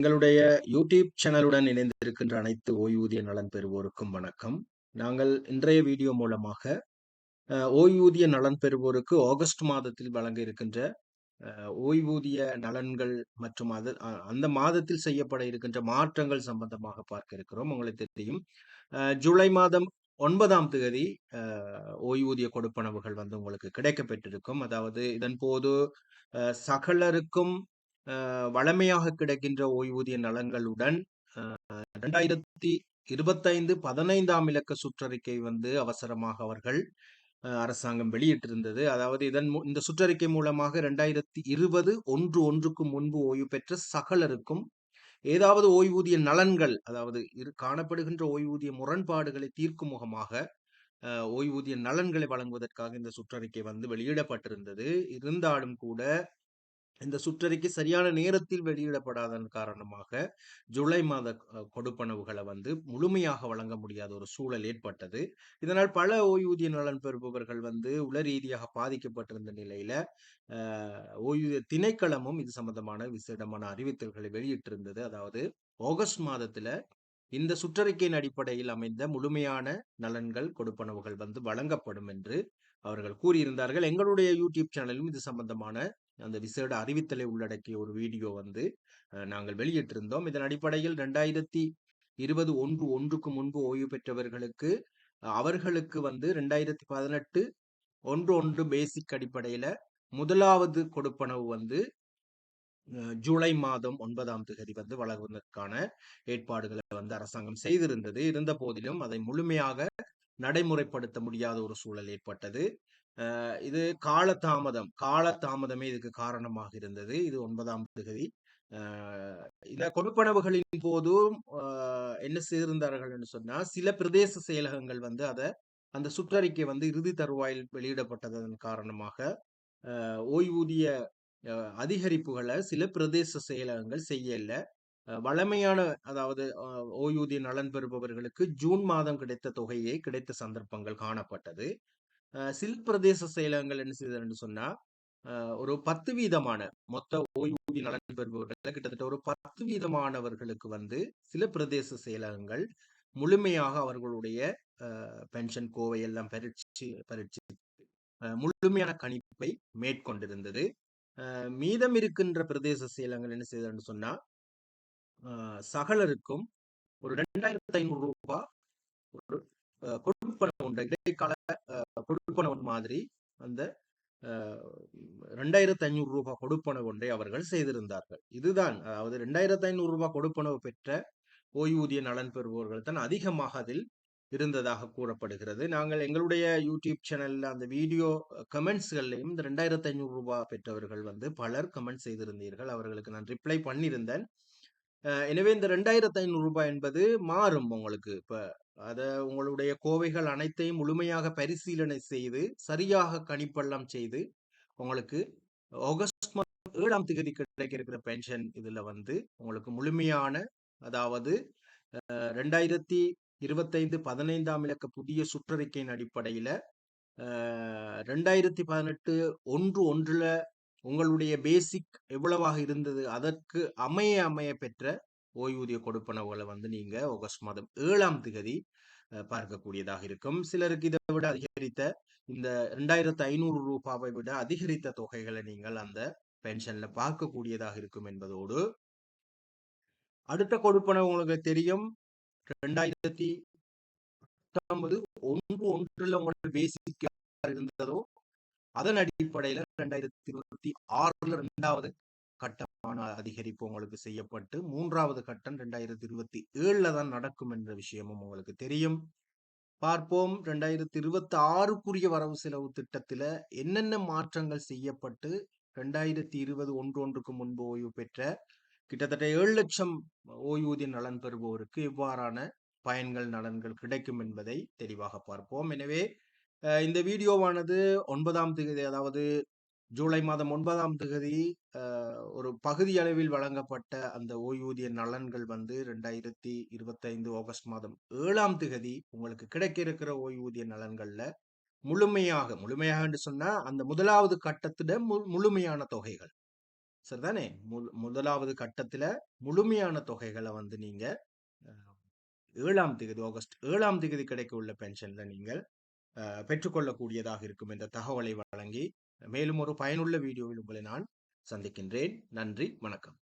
எங்களுடைய யூடியூப் சேனலுடன் இணைந்திருக்கின்ற அனைத்து ஓய்வூதிய நலன் பெறுவோருக்கும் வணக்கம். நாங்கள் இன்றைய வீடியோ மூலமாக ஓய்வூதிய நலன் பெறுவோருக்கு ஆகஸ்ட் மாதத்தில் வழங்க இருக்கின்ற ஓய்வூதிய நலன்கள் மற்றும் அது அந்த மாதத்தில் செய்யப்பட இருக்கின்ற மாற்றங்கள் சம்பந்தமாக பார்க்க இருக்கிறோம். உங்களுக்கு தெரியும். ஜூலை மாதம் ஒன்பதாம் தேதி ஓய்வூதிய கொடுப்பனவுகள் வந்து உங்களுக்கு கிடைக்கப்பெற்றிருக்கும். அதாவது இதன் போது சகலருக்கும் வளமையாக கிடைக்கின்ற ஓய்வூதிய நலன்களுடன் இரண்டாயிரத்தி இருபத்தைந்து பதினைந்தாம் இலக்க சுற்றறிக்கை வந்து அவசரமாக அவர்கள் அரசாங்கம் வெளியிட்டிருந்தது. அதாவது இதன் இந்த சுற்றறிக்கை மூலமாக இரண்டாயிரத்தி இருபது ஒன்று ஒன்றுக்கு முன்பு ஓய்வு பெற்ற சகலருக்கும் ஏதாவது ஓய்வூதிய நலன்கள் அதாவது இரு காணப்படுகின்ற ஓய்வூதிய முரண்பாடுகளை தீர்க்கும் முகமாக ஓய்வூதிய நலன்களை வழங்குவதற்காக இந்த சுற்றறிக்கை வந்து வெளியிடப்பட்டிருந்தது. இருந்தாலும் கூட இந்த சுற்றறிக்கை சரியான நேரத்தில் வெளியிடப்படாதன் காரணமாக ஜூலை மாத கொடுப்பனவுகளை வந்து முழுமையாக வழங்க முடியாத ஒரு சூழல் ஏற்பட்டது. இதனால் பல ஓய்வூதிய நலன் பெறுபவர்கள் வந்து உள ரீதியாக பாதிக்கப்பட்டிருந்த நிலையில ஓய்வூதிய திணைக்களமும் இது சம்பந்தமான விசேடமான அறிவித்தல்களை வெளியிட்டிருந்தது. அதாவது ஆகஸ்ட் மாதத்துல இந்த சுற்றறிக்கையின் அடிப்படையில் அமைந்த முழுமையான நலன்கள் கொடுப்பனவுகள் வந்து வழங்கப்படும் என்று அவர்கள் கூறியிருந்தார்கள். எங்களுடைய யூடியூப் சேனலிலும் இது சம்பந்தமான அந்த விசேட அறிவித்தலை உள்ளடக்கிய ஒரு வீடியோ வந்து நாங்கள் வெளியிட்டிருந்தோம். இதன் அடிப்படையில் ரெண்டாயிரத்தி இருபது ஒன்று ஒன்றுக்கு முன்பு ஓய்வு பெற்றவர்களுக்கு அவர்களுக்கு வந்து ரெண்டாயிரத்தி பதினெட்டு ஒன்று ஒன்று பேசிக் அடிப்படையில முதலாவது கொடுப்பனவு வந்து ஜூலை மாதம் ஒன்பதாம் தேதி வந்து வழங்குவதற்கான ஏற்பாடுகளை வந்து அரசாங்கம் செய்திருந்தது. இருந்த போதிலும் அதை முழுமையாக நடைமுறைப்படுத்த முடியாத ஒரு சூழல் ஏற்பட்டது. இது காலதாமதம் காலதாமதமே இதுக்கு காரணமாக இருந்தது. இது ஒன்பதாம் தேதி. இந்த கொடுப்பனவுகளின் போதும் என்ன செய்திருந்தார்கள் என்று சொன்னா சில பிரதேச செயலகங்கள் வந்து அதை அந்த சுற்றறிக்கை வந்து இறுதி தருவாயில் வெளியிடப்பட்டதன் காரணமாக ஓய்வூதிய அதிகரிப்புகளை சில பிரதேச செயலகங்கள் செய்யல. வளமையான அதாவது ஓய்வூதிய நலன் பெறுபவர்களுக்கு ஜூன் மாதம் கிடைத்த தொகையே கிடைத்த சந்தர்ப்பங்கள் காணப்பட்டது. சில பிரதேச செயலகங்கள் என்ன செய்தது சொன்னா ஒரு பத்து வீதமான மொத்த ஓய்வூதிய நலன் பெறுபவர்கள் கிட்டத்தட்ட ஒரு பத்து வீதமானவர்களுக்கு வந்து சில பிரதேச செயலகங்கள் முழுமையாக அவர்களுடைய பென்ஷன் கோவை எல்லாம் பரீட்சி பரீட்சி முழுமையான கணிப்பை மேற்கொண்டிருந்தது. மீதம் இருக்கின்ற பிரதேச செயலங்கள் என்ன செய்ததுன்னு சொன்னா சகலருக்கும் ஒரு ரெண்டாயிரத்தி ஐநூறு ரூபாய் ஒரு கொடுப்பணம் உண்டு. இடைக்கால கொடுப்பணம் மாதிரி அந்த ரெண்டாயிரத்தி ஐநூறு ரூபாய் கொடுப்பனவு ஒன்றை அவர்கள் செய்திருந்தார்கள். இதுதான் அதாவது ரெண்டாயிரத்தி ஐநூறு ரூபாய் கொடுப்பனவு பெற்ற ஓய்வூதிய நலன் பெறுபவர்கள் தான் அதிகமாக அதில் இருந்ததாக கூறப்படுகிறது. நாங்கள் எங்களுடைய யூடியூப் சேனல்ல அந்த வீடியோ கமெண்ட்ஸ்கள்லையும் இந்த ரெண்டாயிரத்தி ஐநூறு ரூபாய் பெற்றவர்கள் வந்து பலர் கமெண்ட் செய்திருந்தீர்கள். அவர்களுக்கு நான் ரிப்ளை பண்ணியிருந்தேன். எனவே இந்த ரெண்டாயிரத்தி ஐநூறு ரூபாய் என்பது மாறும் உங்களுக்கு. இப்ப அதை உங்களுடைய கோவைகள் அனைத்தையும் முழுமையாக பரிசீலனை செய்து சரியாக கணிப்பெல்லாம் செய்து உங்களுக்கு ஆகஸ்ட் மாதம் ஏழாம் தேதி கிடைக்க இருக்கிற பென்ஷன் இதுல வந்து உங்களுக்கு முழுமையான அதாவது ரெண்டாயிரத்தி இருபத்தைந்து பதினைந்தாம் இலக்க புதிய சுற்றறிக்கையின் அடிப்படையில ரெண்டாயிரத்தி பதினெட்டு ஒன்று ஒன்றுல உங்களுடைய பேசிக் எவ்வளவாக இருந்தது அதற்கு அமைய அமைய பெற்ற ஓய்வூதிய கொடுப்பனவுகளை வந்து நீங்க ஆகஸ்ட் மாதம் ஏழாம் திகதி பார்க்கக்கூடியதாக இருக்கும். சிலருக்கு இதை விட அதிகரித்த இந்த ரெண்டாயிரத்து ஐநூறு ரூபாவை விட அதிகரித்த தொகைகளை நீங்கள் அந்த பென்ஷன்ல பார்க்கக்கூடியதாக இருக்கும் என்பதோடு அடுத்த கொடுப்பனவு உங்களுக்கு தெரியும். ரெண்டாயிரத்தி பத்தொன்பது ஒன்று ஒன்றுல உங்களோட பேசிக் இருந்ததோ அதன் அடிப்படையில ரெண்டாயிரத்தி இருபத்தி ஆறுல ரெண்டாவது கட்டமான அதிகரிப்பு உங்களுக்கு செய்யப்பட்டு மூன்றாவது கட்டம் ரெண்டாயிரத்தி இருபத்தி ஏழுல தான் நடக்கும் என்ற விஷயமும் உங்களுக்கு தெரியும். பார்ப்போம். ரெண்டாயிரத்தி இருபத்தி ஆறுக்குரிய வரவு செலவு திட்டத்துல என்னென்ன மாற்றங்கள் செய்யப்பட்டு ரெண்டாயிரத்தி இருபது ஒன்று ஒன்றுக்கு முன்பு ஓய்வு பெற்ற கிட்டத்தட்ட ஏழு லட்சம் ஓய்வூதிய நலன் பெறுபவருக்கு இவ்வாறான பயன்கள் நலன்கள் கிடைக்கும் என்பதை தெளிவாக பார்ப்போம். எனவே இந்த வீடியோவானது ஒன்பதாம் தேதி அதாவது ஜூலை மாதம் ஒன்பதாம் தேதி ஒரு பகுதி அளவில் வழங்கப்பட்ட அந்த ஓய்வூதிய நலன்கள் வந்து ரெண்டாயிரத்தி இருபத்தைந்து ஆகஸ்ட் மாதம் ஏழாம் தேதி உங்களுக்கு கிடைக்க இருக்கிற ஓய்வூதிய நலன்கள்ல முழுமையாக முழுமையாக சொன்னா அந்த முதலாவது கட்டத்திட முழுமையான தொகைகள். சரிதானே? முதலாவது கட்டத்துல முழுமையான தொகைகளை வந்து நீங்க ஏழாம் தேதி ஆகஸ்ட் ஏழாம் தேதி கிடைக்க உள்ள பென்ஷன்ல நீங்கள் பெற்றுக்கொள்ளக்கூடியதாக இருக்கும் என்ற தகவலை வழங்கி மேலும் ஒரு பயனுள்ள வீடியோவில் உங்களை நான் சந்திக்கின்றேன். நன்றி வணக்கம்.